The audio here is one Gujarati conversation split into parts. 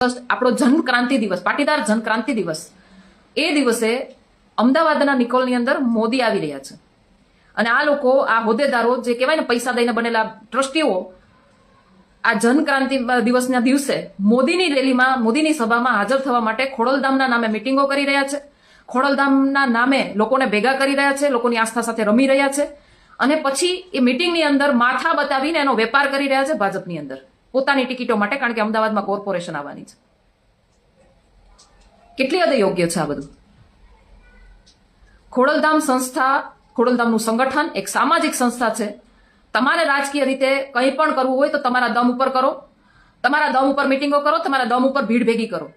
આપણો જનક્રાંતિ દિવસ, પાટીદાર જનક્રાંતિ દિવસ. એ દિવસે અમદાવાદના નિકોલની અંદર મોદી આવી રહ્યા છે. અને આ લોકો, આ હોદ્દેદારો જે કહેવાય ને પૈસા દઈને બનેલા ટ્રસ્ટીઓ, આ જનક્રાંતિ દિવસના દિવસે મોદીની રેલીમાં, મોદીની સભામાં હાજર થવા માટે ખોડલધામના નામે મિટિંગો કરી રહ્યા છે. ખોડલધામના નામે લોકોને ભેગા કરી રહ્યા છે, લોકોની આસ્થા સાથે રમી રહ્યા છે. અને પછી એ મિટિંગની અંદર માથા બતાવીને એનો વેપાર કરી રહ્યા છે ભાજપની અંદર. પોતાની ટિકિટો માટે કારણ કે અમદાવાદમાં કોર્પોરેશન આવવાની છે. કેટલી હદે યોગ્ય છે આ બધું? ખોડલધામ સંસ્થા, ખોડલધામનું સંગઠન એક સામાજિક સંસ્થા છે. તમારે રાજકીય રીતે કંઈ પણ કરવું હોય તો તમારા દમ ઉપર કરો. તમારા દમ ઉપર મિટિંગો કરો, તમારા દમ ઉપર ભીડ ભેગી કરો.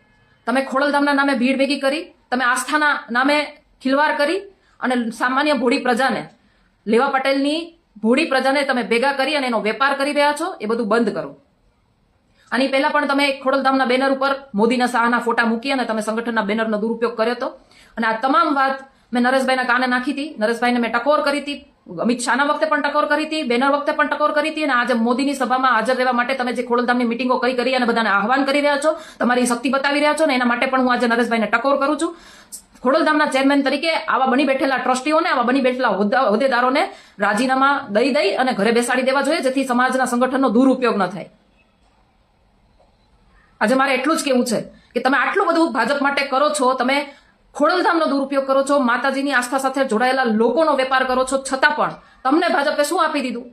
તમે ખોડલધામના નામે ભીડ ભેગી કરી, તમે આસ્થાના નામે ખિલવાડ કરી અને સામાન્ય ભોળી પ્રજાને, લેવા પટેલની ભોળી પ્રજાને તમે ભેગા કરી અને એનો વેપાર કરી રહ્યા છો, એ બધું બંધ કરો. આની પહેલા પણ તમે ખોડલધામના બેનર ઉપર મોદીના શાહના ફોટા મૂકી અને તમે સંગઠનના બેનરનો દુરુપયોગ કર્યો હતો. અને આ તમામ વાત મેં નરેશભાઈના કાને નાખી હતી. નરેશભાઈને મેં ટકોર કરી હતી. અમિત શાહના વખતે પણ ટકોર કરી હતી. બેનર વખતે પણ ટકોર કરી હતી. અને આજે મોદીની સભામાં હાજર રહેવા માટે તમે જે ખોડલધામની મિટિંગો કરી કરી અને બધાને આહવાન કરી રહ્યા છો, તમારી શક્તિ બતાવી રહ્યા છો ને એના માટે પણ હું આજે નરેશભાઈને ટકોર કરું છું. ખોડલધામના ચેરમેન તરીકે આવા બની બેઠેલા ટ્રસ્ટીઓને, આવા બની બેઠેલા હોદ્દા- હોદ્દેદારોને રાજીનામા દઈ દઈ અને ઘરે બેસાડી દેવા જોઈએ, જેથી સમાજના સંગઠનનો દુરુપયોગ ન થાય. આજે મારે એટલું જ કેવું છે કે તમે આટલું બધું ભાજપ માટે કરો છો, તમે ખોડલધામનો દુરુપયોગ કરો છો, માતાજીની આસ્થા સાથે જોડાયેલા લોકોનો વેપાર કરો છો, છતાં પણ તમને ભાજપે શું આપી દીધું?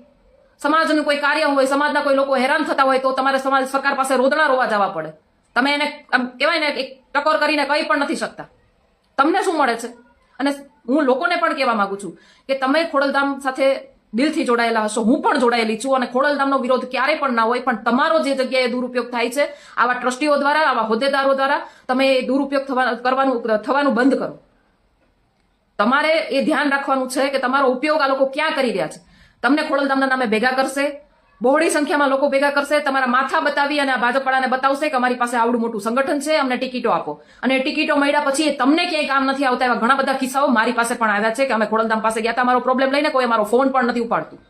સમાજનું કોઈ કાર્ય હોય, સમાજના કોઈ લોકો હેરાન થતા હોય તો તમારે સમાજ સરકાર પાસે રોદણા રોવા જવા પડે. તમે એને આમ કહેવાય ને એક ટકોર કરીને કંઈ પણ નથી શકતા. તમને શું મળે છે? અને હું લોકોને પણ કહેવા માંગુ છું કે તમે ખોડલધામ સાથે દિલથી જોડાયેલા હશો. હું પણ જોડાયેલી છું અને ખોડલધામનો વિરોધ ક્યારેય પણ ના હોય. પણ તમારો જે જગ્યાએ દુરુપયોગ થાય છે, આવા ટ્રસ્ટીઓ દ્વારા, આવા હોદ્દેદારો દ્વારા, તમે એ દુરુપયોગ કરવાનું, થવાનું બંધ કરો. તમારે એ ધ્યાન રાખવાનું છે કે તમારો ઉપયોગ આ લોકો ક્યાં કરી રહ્યા છે. તમને ખોડલધામના નામે ભેગા કરશે બહોળી સંખ્યામાં લોકો ભેગા કરશે, તમારા માથા બતાવી અને આ ભાજપવાળાને બતાવશે કે અમારી પાસે આવડું મોટું સંગઠન છે, અમને ટિકિટો આપો. અને ટિકિટો મળ્યા પછી તમને ક્યાંય કામ નથી આવતા એવા ઘણા બધા કિસ્સાઓ મારી પાસે પણ આવ્યા છે કે અમે ખોડલધામ પાસે ગયા હતા અમારો પ્રોબ્લેમ લઈને કોઈ અમારો ફોન પણ નથી ઉપાડતું.